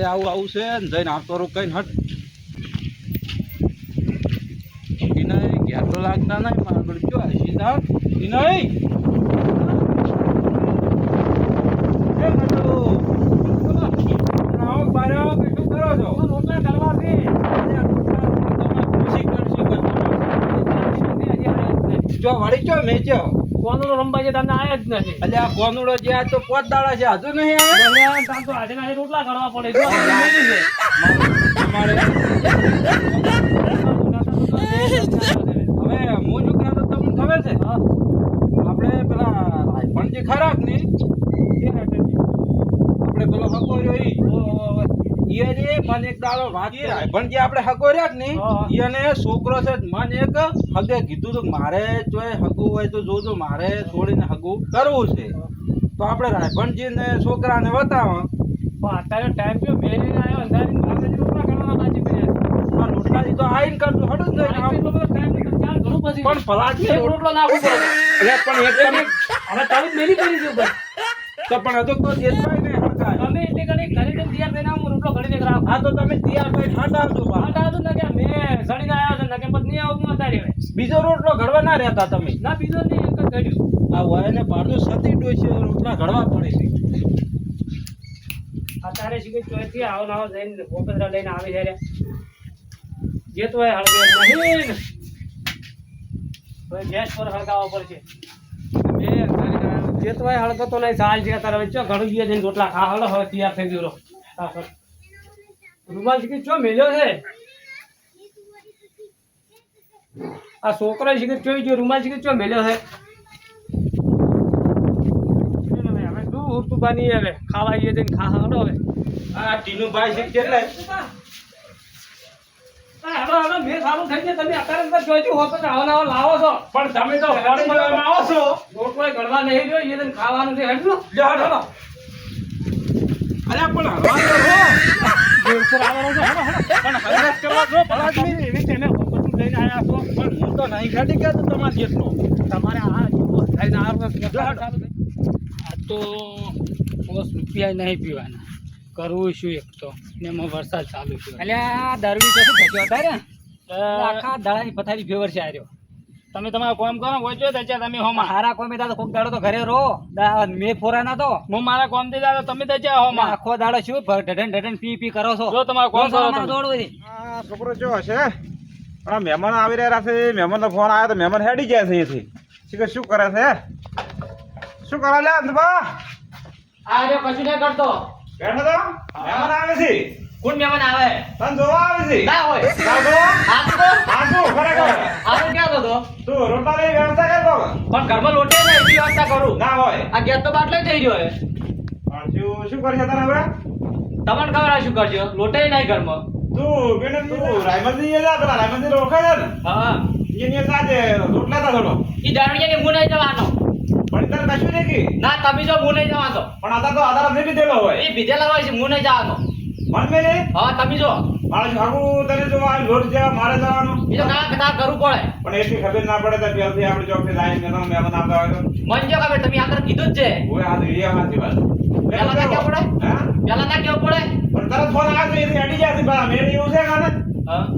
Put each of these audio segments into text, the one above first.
આજે આવું આવું છે ને જઈને આવતો રહું કઈ હટ વિનય ઘેર તો લાગતા નહીં મારા આગળ જો સીધા વિનય. જો વળી ચો મેચો કોનો રંબા છે તમને આયા જ નથી. એટલે આ કોનુડો જે આ તો પોત દાડા છે હજુ નહીં આવે તાન તો આજે ના રોટલા કરવા પડે. જો છે. હવે હું શું કહેતો તમને ખબર છે? આપણે પેલા રાયપણજી ખરા કે નહીં? આપણે પેલો હગો રહ્યો ઈ ઈ રે મને એક દાડો વાત કરી રાયપણજી આપણે હગો રહ્યા કે નહીં હા. ઈ અને છોકરો છે મને એક હગે કીધું તું મારે જોઈ હગું હોય તો જોજો મારે છોડીને હગું કરવું છે. તો આપણે રાયભણજી ને છોકરાને બતાવો. પણ અત્યારે ટાઈમ થયો મેલી આવ્યો અંધારી મારે રોટલા કરવાના બાજી પડ્યા આ તો આઈને કરજો હડું જ નહીં. પણ પલાટ રોટલો નાખવું પડે પણ એક હવે તારી મેલી કરી દઉં તો પણ હજુ તો દેખાય નહીં હરખાય. તમે એટલે ઘડી ઘરે જઈને રૂપલો ઘડી દેખ રાખો. હા તો તમે તૈયાર થઈ ઠાંડા આવજો બા. આ આવજો ને કે મે સડીને આવ્યો છે ને કે પછી નહીં આવું તારી હવે. બીજો રોટલો ઘડવા ના રહેતા તમે. ના બીજો નહીં એક ઘડ્યું. આ હોય ને પાડું સતી ડોસી રોટલા ઘડવા પડે છે. આ તારે શીખે ચોથી આવો નાવો જઈને ગોપેન્દ્ર લઈને આવી છે જે તો હળગે નહીં. હવે ગેસ પર હળગાવવો પડશે. જે તો હળગતો નહીં ચાલ છે તારે વચ્ચે ઘણું ગયા જઈને રોટલા ખા. હળો હવે તૈયાર થઈ ગયો રૂમાલ શીખી ચો મેલ્યો છે? આ છોકરો શીખે ચોઈ રૂમાલ શીખે ચો મેલ્યો છે? હવે શું ઉડતું બાની હવે. ખાવા જઈએ જઈને ખા હળો હવે. આ ટીનુભાઈ છે કેટલા? પણ તમે તો આવો છો. રોટલો નહીં રહ્યો ખાવાનું છે. અરે પણ. દેવસર આવવાનો છે હેડો હેડો પણ હરકત કરવા જો ભલા જ નહીં. એવી તેને બધું લઈને આવ્યા છો પણ હું તો નહીં તમારે જેટલો તમારે આ થઈને. આ તો બસ રૂપિયા નહીં પીવાના કરવું શું એક તો ને એમાં વરસાદ ચાલુ છે એટલે આ દારૂડી તો શું થયો હતા ને આખા દાડાની પથારી ફેવર છે આર્યો તમે તમારું કોમ કરો વચ્ચે દચ્યા છે તમે હોમાં હારા કોમે દાદા કોક દાડો તો ઘરે રહો. દા- મેં ફોરા ના તો. હું મારા કોમથી જાતો તમે દચ્યા હોમાં આખો દાડો શું ઢઢન ઢઢન પી પી કરો છો. જો તમારું કોમ કરો તમે. દોડવું છે. આ છોકરો જો હશે. આ મહેમાન આવી રહ્યા છે મહેમાનનો ફોન આવ્યો તો મહેમાન હેડી ગયા છે અહીંથી. શીખર શું કરે છે? શું કરે લે અંધબા? આ રહ્યો કશું નહીં કરતો. બેઠો તો. મહેમાન આવે છે. કોણ મહેમાન આવે? તન જોવા આવે છે. ના હોય. ના જો આ તો હા શું? ખરેખર આવું ક્યાં હતો તું? રોટલાની વ્યવસ્થા કરતો પણ ઘરમાં લોટે ને એની વ્યવસ્થા કરું. ના હોય. આ ગેસ તો બાટલો થઈ રહ્યો હે પણ શું કરશે તને હવે? તમને ખબર આ શું કરજો લોટે નહીં ઘરમાં. તું બેને તું રાયમંદી એ જા પેલા? રાયમંદી ઓળખે છે ને? હા. સાથે રોટલા તા થોડો. ઈ દારૂડિયાને હું નહીં જવાનો. પણ તને કશું નહીં કી? ના તમે જો હું નહીં જવાનો. પણ આતા તો આધાર નહીં દીધેલો હોય. એ ભીધેલા હોય છે હું નહીં જવાનો. મન મેં નહીં હા તમે જો. મારે ભાગું તને જો આ લોટ જેવા મારે જવાનું. એ તો ના ના કરવું પડે? પણ એટલી ખબર ના પડે તો પહેલથી આપણે ચોકથી લાઈન મેં મહેમાન આવતા હોય તો. મન જો ખબર? તમે આગળ કીધું જ છે. ઓય આ રીડિયા માંથી વાત. પહેલા ના કેવું પડે? હા? પેલા ના કેવું પડે? પણ તરત ફોન આવ્યો તો પેલા મેં એવું છે કાને?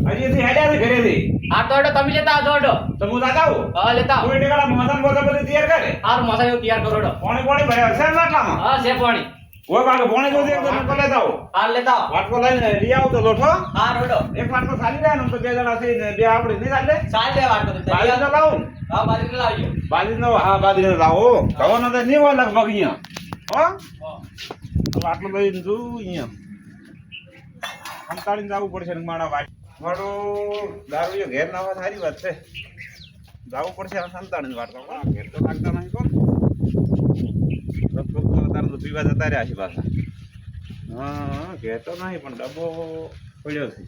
હજી એથી હેડ્યા છે ઘરેથી. આ તો હેડો તમે લેતા આવજો હેડો. તો હું દાદા આવું? હા લેતા આવો. કોઈ ટેકાડા મસાન બધી તૈયાર કરે? હારું મસાલો એવું તૈયાર કરો પાણી પાણી ભર્યા છે ને આટલામાં? હા છે પાણી. ઓય બાકી પાણી જોઈ એક વાટકો લેતા આવો હાર લેતા વાટકો લઈને લઈ આવો તો લોઠો. હાર હેડો એક વાટકો ચાલી જાય ને તો બે જણા ને બે આપણે નહીં ચાલે. સાલ દે વાર તો. બાજરી તો લાવું. ને હા બાજરી લાવજો. બાજરી નો હા બાજરી લાવો. કવાનો તો નહીં હોય લગભગ અહીંયા. હો. તો આટલું લઈને તું અહીંયા. કંટાળીને જવું પડશે ને મારા વાટ. મારો દારૂ ઘેર ના હોય સારી વાત છે. જવું પડશે સંતાડીને વાટ. કરવા ઘેર તો લાગતા નહીં કોણ તો તારે તો પીવા જતા રહ્યા છે પાછા. હા કહેતો તો નહીં પણ ડબ્બો પડ્યો છે.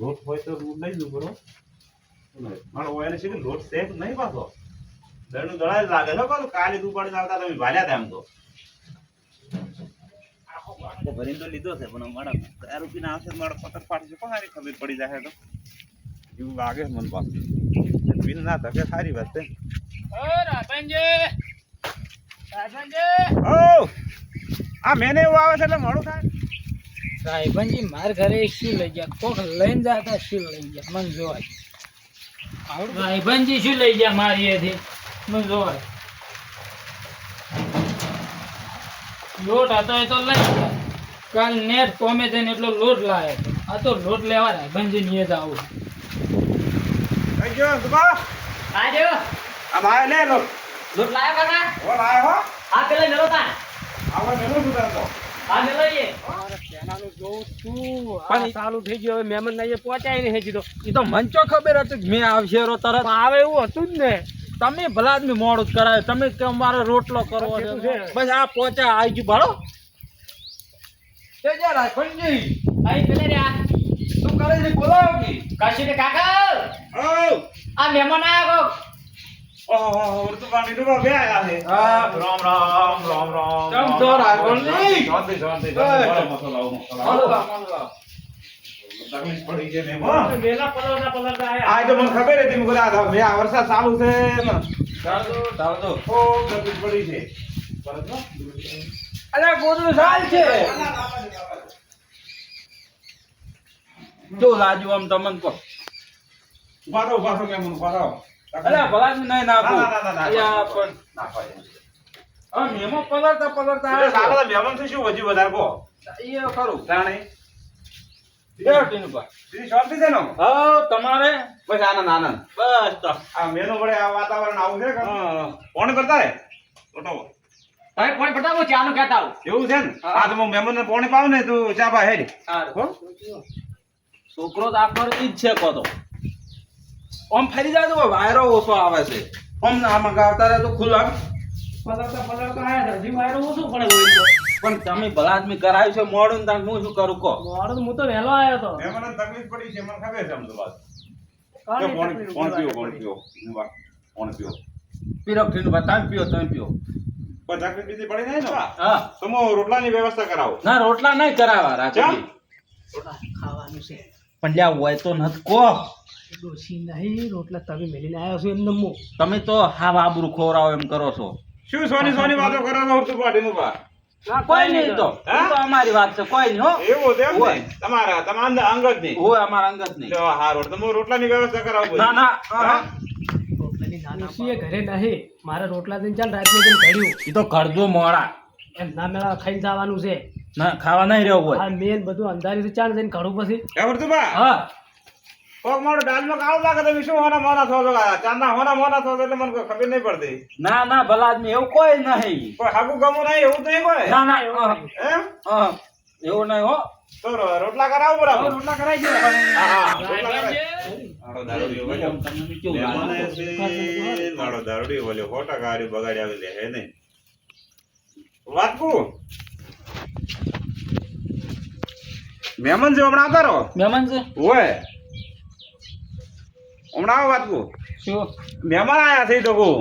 લોટ હોય તો હું લઈ દઉં બરો મારો ઓયલ છે કે લોટ શેક નહીં પાછો? દળનું દળાય લાગે. છે કહું કાલે તું પડીને આવતા તમે ભાલ્યા હતા એમ તો. આખો ભરીને તો લીધો છે પણ મારા કયા રૂપિયા આવશે? મારા પતંગ પાડશે પણ સારી ખબર પડી જાય તો? એવું લાગે છે મને પાછું. બિલ ના ધકે સારી વાત છે. ઓ આ મેને એવું આવે છે એટલે મોડું થાય. રાયભનજી માર ઘરે શું લઈ ગયા. કોક લઈને જતા શું લઈ ગયા. મને જોવા રાયભનજી શું લઈ ગયા મારી એથી? મને જોવા લોટ હતો એ તો લઈ ગયા. કાલ નેટ કોમે થઈને એટલો લોટ લાવે આ તો લોટ લેવા રાયભનજી ની જ આવું. આજો આ ભાઈ લે લો. લોટ લાયો કાકા? ઓ લાયો હો. આ પેલે મેલો તા આવો મેલો સુધારતો આ મેલો એ. પણ ચાલુ થઈ ગયો. હવે મહેમાન ના પહોંચાય નહીં હજી તો. એ તો મન ચો ખબર હતી મેં આવશે રો તરત. આવે એવું હતું જ ને. તમે ભલા આદમી મોડું જ કરાવે તમે કે અમારે રોટલો કરવો બસ છે. બસ આ પહોંચ્યા આવી ગયું. ભાડો? તે જા રાયભનજી અહીં પેલે રે આ શું કરે છે? બોલાવો કે. કાશી ને કાકા. ઓ આ મહેમાન આયા કો મને વરસાદ ચાલુ છે ને ચાલ દો, ચાલ ખૂબ તકલીફ પડી છે અલ્યા ગોદડું સાલ છે જો આમ તમને કહો. ઊભા રહો, ઊભા રહો, મેમન, અલ્યા ભલા નહીં નાખો. ના, ના, ના, ના, અલ્યા પણ ના, ભાઈ. હા મેમો પલરતા પલરતા આ સાલા તો થી શું વજી વધાર કો એ ખરું જાણે. એ ટીનુભા. બીજી શાંતિ છે ને હા તમારે? બસ આનંદ આનંદ બસ તો. આ મેનો વડે આ વાતાવરણ આવું છે કે? હા. કોણ કરતા રે? ઓટો. ભાઈ કોણ પટાવો ચાનું કહેતા એવું છે ને? આ તો મહેમાન ને પાણી પાવ ને તું ચા પા હેડ. હો? છોકરો તો આપણો ઈ જ છે કહો આમ ફરી જાય તો વાયરો ઓછો આવે છે. આમ ના આમાં ગાવતા રહે તો ખુલ્લા. પલળતા પલળતા આયા હજી વાયરો ઓછું પડે પણ તમે ભલા આદમી કરાવ્યું છે મોડું ને તાર હું શું કરું કહો? મોડું હું તો વહેલો આવ્યો તો. મને તકલીફ પડી છે મને ખબર છે અમદાવાદ. પીરો પીઓ તમે પીઓ. કોઈ તકલીફ બીજી પડી નહીં ને? હા. તો હું રોટલાની વ્યવસ્થા કરાવો. ના રોટલા નહીં કરાવવા રાખી ખાવાનું છે. પણ લ્યા હોય તો નથી કહો. ડોસી નહીં રોટલા તમે મેલીને આવ્યો છો એમ નમો. તમે તો હા આબરૂ ખોરાવો એમ કરો છો. શું સોની સોની વાતો કરો છો? ઉડતું પાટીનું બા કોઈ નહીં તો. તો અમારી વાત છે કોઈ નહીં હો. એવું છે હોય. તમારા તમારા અંગત નહીં હોય અમારા અંગત નહીં તો હું રોટલાની વ્યવસ્થા કરાવો ના ના. ઘરે નહીં મારે રોટલા દઈને ચાલ રાતનું જઈને ઘડ્યું એ તો કરજો મોડા. એમ ના મેળા ખાઈને જવાનું છે. ના ખાવા નહીં રહ્યો હોય આ મેન બધું અંધારી ચાલ જઈને ઘડું પછી. હા. કોક મારો કાળું લાગે તમે શું હોના મોના થો છો ચાંદના હોના મોના થો એટલે મને ખબર નહીં પડતી. ના ના ભલા આદમી એવું કોઈ નહીં. કોઈ હાગું ગમું નહીં એવું તો કોઈ? ના ના એમ? એવું નહીં હો. તો રોટલા કરાવો બરાબર. રોટલા હા, હા. મારો બોલ્યો. તમને ગાડી બગાડી આવી લે, હે નહીં? વાત કહું? મહેમાન છે હમણાં કરો મહેમાન છે. ઓય હમણાં વાત કહું? શું? મહેમાન આયા છે તો કહું.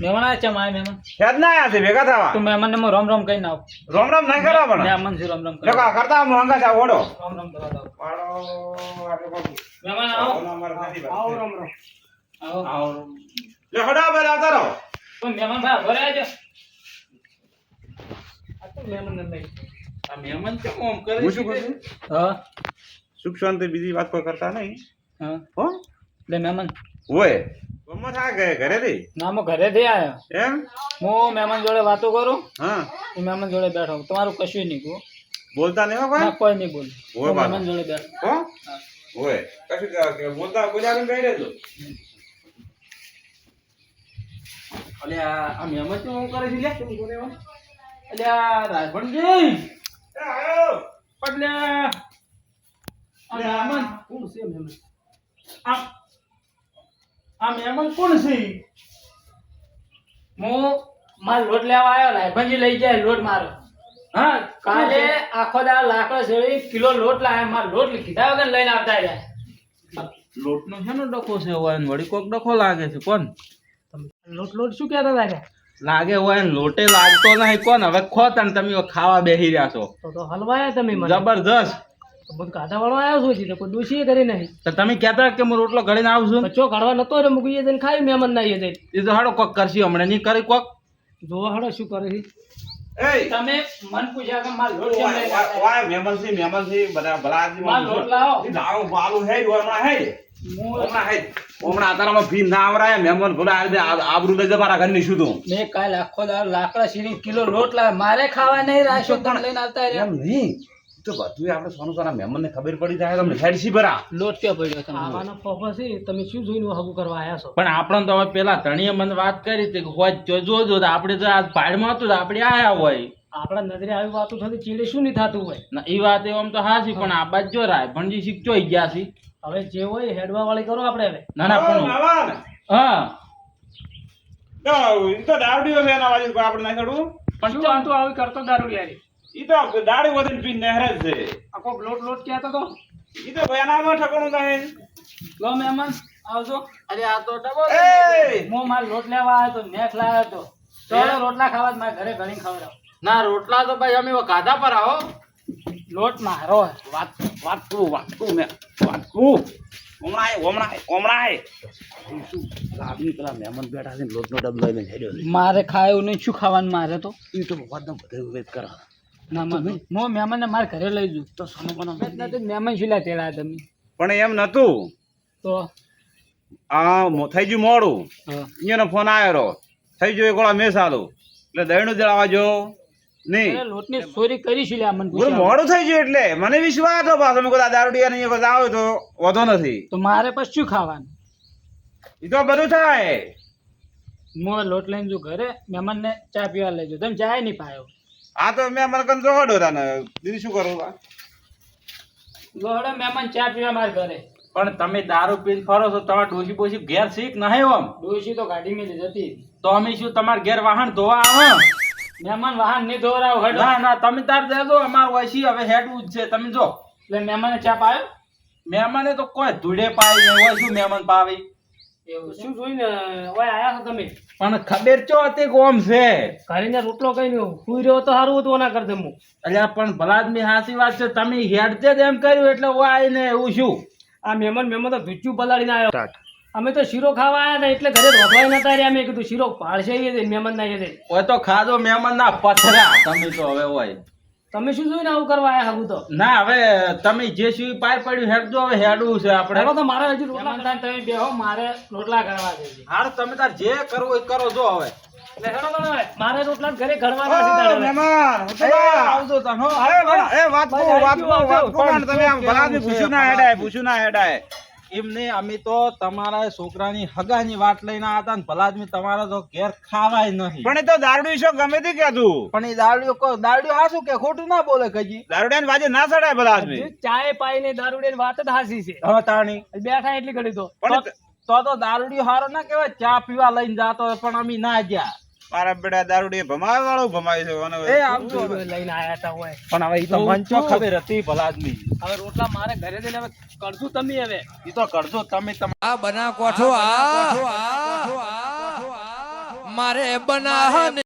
મહેમાન આયા છે મારા મહેમાન. હેજ ના આયા છે ભેગા થવા? તું મહેમાન ને રોમ રોમ કઈ નાવ રોમ રોમ નહીં કરવા પણ? મહેમાન છે રોમ રોમ જો કરતા હંગા છે ઓડો રોમ રોમ કરવા પાડો મહેમાન આવો. આવો રામ રામ આવો આવો. લે, હડો આ આવતા રહો. તો મહેમાન ભાઈ ઘરે આવજો. આ તો મહેમાન આ કેમ કરે હું શું છે? કહું હા. સુખ શાંતિ બીજી વાત કોઈ કરતા નહીં. હા. હો? એટલે મહેમાન. ઓય. ગમત આ ઘરે ઘરેથી? ના હું ઘરેથી આવ્યો એમ? હું મહેમાન જોડે વાતો કરું. હા. હું મહેમાન જોડે બેઠો તમારું કશું નહીં કહું. બોલતા નહીં કોઈ? ના કોઈ નહીં બોલ. ઓય મહેમાન જોડે બેઠો. હો? ઓય. કશું બોલતા બોલ્યા કહી દેજો અલે આ આ મહેમાન શું કરે છે? લે. અલે રાજભણજી. આવ્યો આયો. એટલે આ મહેમાન. કોણ છે મહેમાન? આ આ મહેમાન કોણ છે? હું માર લોટ લેવા આવ્યો લાયભંજી લઈ જાય લોટ મારો. હા કાલે આખો દાળ લાકડો છે કિલો લોટ લાવ્યા માર લોટ કીધા વગર લઈને આવતા રહ્યા. લોટનો છે ને ડખો છે? હોય વળી કોક ડખો લાગે છે. કોણ? લોટ લોટ શું કહેતા હતા કે? લાગે હોય ને લોટે લાગતો નહીં. કોણ? હવે ખો તમે ખાવા બેસી રહ્યા છો. તો તો હલવાયા તમે મને. જબરજસ્ત. તો બધું કાઢા વાળો આવ્યો છું હજી કોઈ દોષી કરી નહીં તો તમે કહેતા કે હું રોટલો ઘડીને આવું છું કાઢવા નતો રે મૂકી જઈને ખાઈ મહેમાન ના જઈને એ તો હાડો કોક કરશી હમણાં નહીં કરી કોક જોવા હાડો શું કરે છે એ તમે મન પૂછ્યા કે માર લોટ કેમ લઈને વાય- આવ્યા? વાય મહેમાન છે, મહેમાન છે, બધા ભલા આદમી માર લોટ લાવો. લાવો, બાલું હે, હમણાં હે. હું હે. હમણાં અતારામાં ભી ના આવરાય, મહેમાન ભલા આવી દે, આબરૂ લઈ જા મારા ઘરની શું તું? મેં કાલ આખો લાકડા સીરી કિલો લોટ લાવે મારે ખાવા નહીં રાખ્યો તમે લઈને આવતા રહ્યા એમ નહીં. તો બધું આપણે સોનું સોના મહેમાનને ખબર પડી જાય તમને ખેડ સી ભરા? લોટ ક્યાં પડ્યો તમને. આવાનો ફોફો છે તમે શું જોઈને હગુ કરવા આયા છો? પણ આપણે તો હવે પેલા ધણીએ મને વાત કરી હતી કે હોય જો જોજો તો આપણે તો આ ભાડમાં હતું આપણે આયા હોય. આપણા નજરે આવી વાતો થતી ચીડે શું નહીં થતું હોય? ના એ વાત એમ તો હાસી પણ આ બાજ જો રાય ભણજી શીખજો ગયા છે. હવે જે હોય હેડવા વાળી કરો આપણે હવે. ના ના પણ હા. તો દારૂડિયો છે એના વાજે આપણે ના પણ તો આવી કરતો દારૂ યારી ઈ તો દાડી વધીને પીને નહેરે જ છે. આખો લોટ લોટ કહેતો તો ઈ તો? ભાઈ એનામાં ઠકણું થાય લો મહેમાન આવજો. અરે આ તો ડબલ એ! હું માર લોટ લેવા આવ્યો તો નેક લાવ્યો તો. ચાલો રોટલા ખાવા જ મારા ઘરે ઘણી ખવડાવ. ના રોટલા તો ભાઈ અમે કાધા પર આવો. લોટ મારો વાત વાતું કરું મેં હમણાં આય, હમણાં આય. ઈ પેલા મહેમાન બેઠા છે લોટનો ડબ્બો લઈને મારે ખાયું નહીં. શું ખાવાનું મારે તો? યુટ્યુબ તો બધો કરે. ના મને હું મહેમાનને ઘરે લઈ જઉં. તો સોનું પણ મેં મહેમાન શું તેડા તમે? પણ એમ નતું. તો? આ મો- થઈ ગયું મોડું. અહીંયાનો ફોન આવ્યો થઈ ગયો એક ઓળા મેસ આલો એટલે દહીણું જળાવા જો. નહીં. લોટની ચોરી કરી છે લે મને મોડું થઈ ગયું એટલે. મને વિશ્વાસ હતો પાછો. મેં કીધું દારૂડિયા ને અહીંયા આવ્યો આવે. તો વધો નથી. તો મારે પછી શું ખાવાનું? એ તો બધું થાય. મો લોટ લઈને જો ઘરે. મહેમાનને ચા પીવા લઈ જાઉં. તમે ચાય નહીં પાયો. આ તો મેં મને કંઈ જોડો તાને દીદી શું કરું લોહડે મહેમાન ચા પીવા માર ઘરે. પણ તમે દારૂ પીને ફરો છો તમારે ડોસી બોસી ઘેર શીખ નહીં આમ ડોશી તો ગાડી મેં જતી તો અમે શું તમારે ઘેર વાહન ધોવા આવે? મહેમાન વાહન નહીં ધોરાવ હડ. ના ના તમે તાર દેજો અમાર વૈસી હવે હેડવું જ છે તમે જો. એટલે મહેમાને ચા પાયો? મહેમાને તો કોઈ ધૂળે પાય નહીં હોય શું મહેમાન પાવી? શું જોઈને ઓય આયા છો તમે? પણ ખબર ચો હતી કોમ છે? ઘરે રોટલો કઈ નહીં સુઈ રહ્યો તો સારું હતું ના કરતે હું અલ્યા પણ ભલાદમી હાસી વાત છે તમે હેડતે જ એમ કર્યું એટલે હું આવીને એવું શું? આ મહેમાન મહેમાન તો ધૂચ્યું પલાળીને આવ્યો અમે તો શીરો ખાવા આવ્યા હતા એટલે ઘરે રોટવાય નતા રહ્યા. અમે કીધું શીરો પાડશે મહેમાન ના એ તો ખાધો મહેમાન ના પથરા. તમે તો હવે હોય તમે શું જોઈને આવું કરવા આયા હગું તો? ના હવે તમે જે શું પાય પડ્યું હેડજો હવે હેડવું છે આપણે. તો મારે હજુ રોટલા થાય તમે બેહો મારે રોટલા કરવા છે હાર તમે તાર જે કરવું એ કરો જો હવે. મારે રોટલા ઘરે ઘડવાના છે મહેમાન આવજો તને અરે વાત તમે આમ શું પૂછ્યું ના હેડાય પૂછ્યું ના હેડાય. એમને અમે તો તમારા છોકરાની હગાની વાત લઈને હતા ને જ તમારા તો ઘેર ખાવાય નહીં. પણ એ તો દારૂડી શો ગમે તે કહેતું? પણ એ દારૂડી કો દારૂડિયો હાસું કે ખોટું ના બોલે કજી? દારૂડિયાની વાજે ના સડાય ભલા આદમી પાઈ ચાય પાઈને દારૂડિયાની વાત જ હાસી છે. હા તાણી. બેઠા એટલી ઘડી તો. પણ તો તો દારૂડી દારૂડિયો હારો ના કહેવાય ચા પીવા લઈને જાતો પણ અમે ના ગયા. મારા બેટા દારૂડી ભમાવે વાળું ભમાય છે એ આવજો લઈને આયા તા હોય. પણ હવે ઈ તો મન ખબર હતી ભલાદમી. હવે રોટલા મારે ઘરે જઈને હવે કરશું તમે હવે. ઈ તો કરજો તમે તમારા આ બના કોઠો આ. મારે બના